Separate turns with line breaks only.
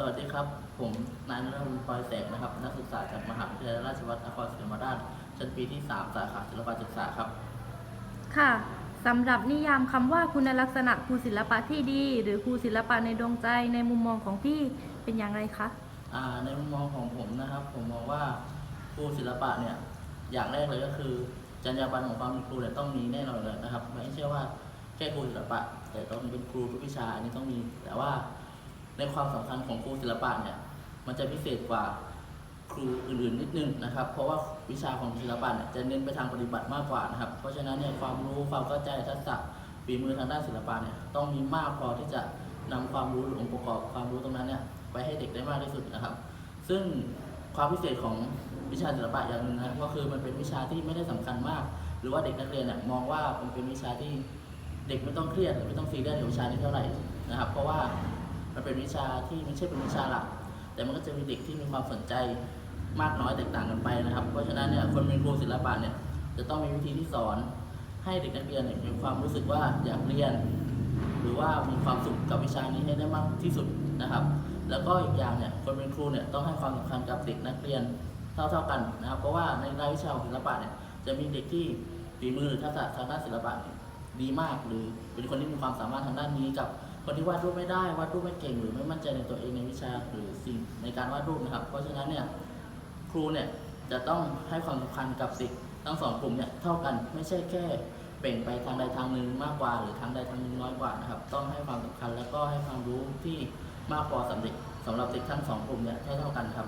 สวัสดีครับ ผมนายนรพลพลอยแสงนะครับ นักศึกษาจากมหาวิทยาลัยราชภัฏนครศรีธรรมราชชั้นปีที่ 3 สาขาศิลปศึกษาครับ
ค่ะสำหรับนิยามคำว่าคุณลักษณะครูศิลปะที่ดี หรือครูศิลปะในดวงใจในมุมมองของพี่เป็นอย่างไรคะ
อ่าในมุมมองของผมนะครับ ผมมองว่าครูศิลปะเนี่ยอย่างแรกเลยก็คือ จรรยาบรรณของความเป็นครูเนี่ยต้องมีแน่นอนเลยนะครับ ไม่ใช่ว่าแค่ครูศิลปะ แต่ต้องเป็นครูทุกวิชาอันนี้ต้องมีแต่ว่า ในความสำคัญของครูศิลปะเนี่ยมันจะพิเศษกว่าครูอื่นๆนิดนึงนะครับ เพราะว่าวิชาของศิลปะเนี่ยจะเน้นไปทางปฏิบัติมากกว่านะครับ เพราะฉะนั้นเนี่ยความรู้ความเข้าใจทักษะฝีมือทางด้านศิลปะเนี่ยต้องมีมากพอที่จะนำความรู้หรือองค์ประกอบความรู้ตรงนั้นเนี่ยไปให้เด็กได้มากที่สุดนะครับ ซึ่งความพิเศษของวิชาศิลปะอย่างหนึ่งนะก็คือมันเป็นวิชาที่ไม่ได้สำคัญมาก หรือว่าเด็กนักเรียนเนี่ยมองว่ามันเป็นวิชาที่เด็กไม่ต้องเครียดหรือไม่ต้องซีเรียสกับวิชานี้เท่าไหร่นะครับ เพราะว่า มันเป็นวิชาที่ไม่ใช่เป็นวิชาหลัก แต่มันก็จะมีเด็กที่มีความสนใจมากน้อยแตกต่างกันไปนะครับ เพราะฉะนั้นเนี่ยคนเป็นครูศิลปะเนี่ยจะต้องมีวิธีที่สอน ให้เด็กนักเรียนเนี่ยมีความรู้สึกว่าอยากเรียน หรือว่ามีความสุขกับวิชานี้ให้ได้มากที่สุดนะครับ แล้วก็อีกอย่างเนี่ยคนเป็นครูเนี่ยต้องให้ความสำคัญกับเด็กนักเรียนเท่าๆกันนะครับ เพราะว่าในรายวิชาศิลปะเนี่ยจะมีเด็กที่ฝีมือหรือทักษะทางด้านศิลปะดีมาก หรือเป็นคนที่มีความสามารถทางด้านนี้กับ คนที่วาดรูปไม่ได้วาดรูปไม่เก่งหรือไม่มั่นใจในตัวเองในวิชาหรือสิ่งในการวาดรูปนะครับ เพราะฉะนั้นเนี่ยครูเนี่ยจะต้องให้ความสำคัญกับสิ่งทั้งสองกลุ่มเนี่ยเท่ากันไม่ใช่แค่เป่งไปทางใดทางหนึ่งมากกว่า หรือทางใดทางหนึ่งน้อยกว่านะครับ ต้องให้ความสำคัญแล้วก็ให้ความรู้ที่มากพอสำหรับสำหรับเด็กทั้งสองกลุ่มเนี่ยเท่าๆกันครับ